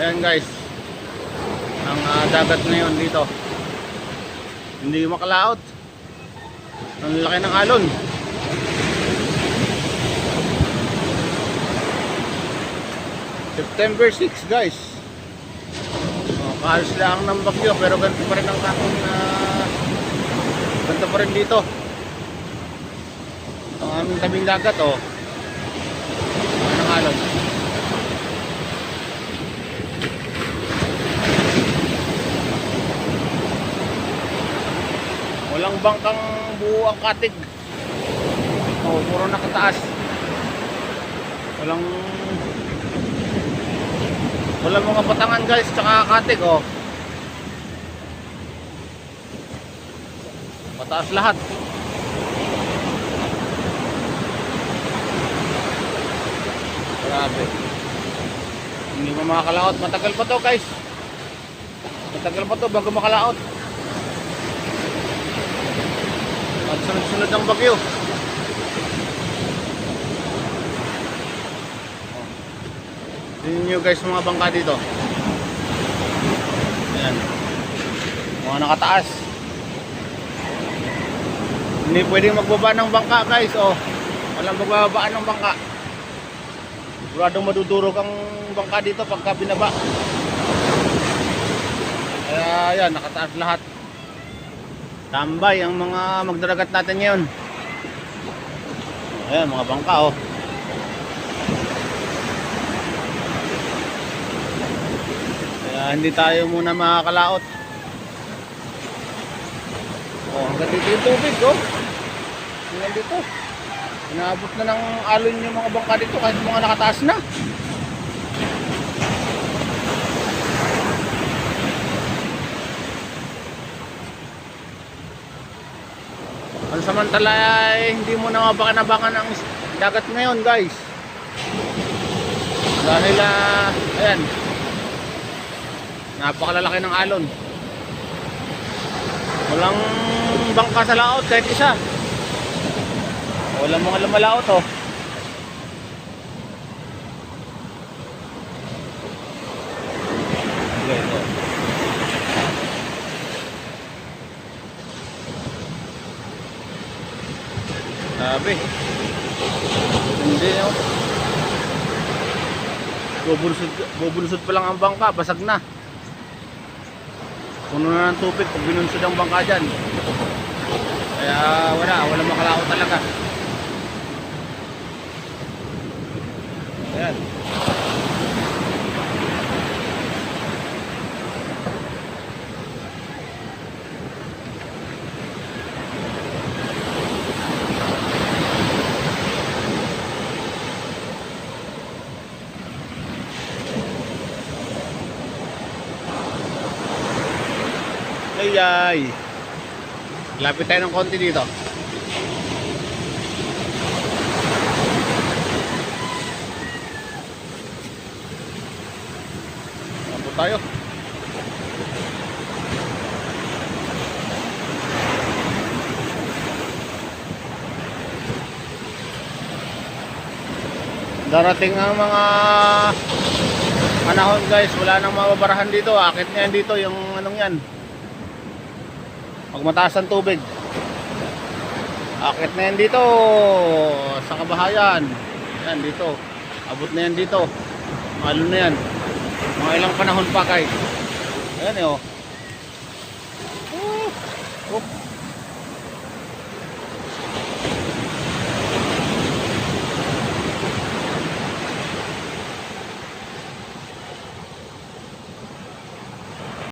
Ayan guys. Ang ah, dagat ngayon dito. Hindi makalaot. Ang laki ng alon. September 6 guys. Oh, kahalos lang ng bagyo pero ganito pa rin ang aking uh, ganito pa rin dito. Ang aming tabing dagat oh. Ang alon. Walang bangkang buo ang katig. Oh, puro nakataas. Walang Walang mga patangan guys, tsaka katig oh. Mataas lahat. Grabe. Hindi mo makakalaot. Matagal pa to guys. Matagal pa to bago makalaot. At sunod-sunod ang bagyo. Tingnan nyo guys mga bangka dito. Ayan. Mga nakataas. Hindi pwedeng magbaba ng bangka guys. Oh. Walang magbabaan ng bangka. Siguradong madudurog ang bangka dito pagka binaba. Kaya ayan, nakataas lahat. Tambay ang mga magdaragat natin ngayon. Ayan, mga bangka oh. Kaya hindi tayo muna makakalaot. Oh, hanggang dito yung tubig, oh. Hanggang dito. Inaabot na ng alon yung mga bangka dito kahit mga nakataas na. Samantala ay hindi mo na mabakanabangan ang dagat ngayon guys. Dahil ah, ayan, Napakalalaki ng alon. Walang bangka sa laot kahit isa. Walang mga lumalaot oh. Sabi. Hindi oh. Bubulusod, bubulusod pa lang ang bangka, basag na. Puno na ng tubig pag binunsod ang bangka dyan. Kaya wala, wala makalao talaga. Ayan. Ay ay. Lapit tayo ng konti dito. Po tayo? Darating ang mga panahon guys, wala nang mababarahan dito. Akit na yan dito yung anong yan. Pag mataas ang tubig. Akit na yan dito sa kabahayan. Yan dito. Abot na yan dito. Malo na yan. Mga ilang panahon pa kay. Ayan eh oh. Oh.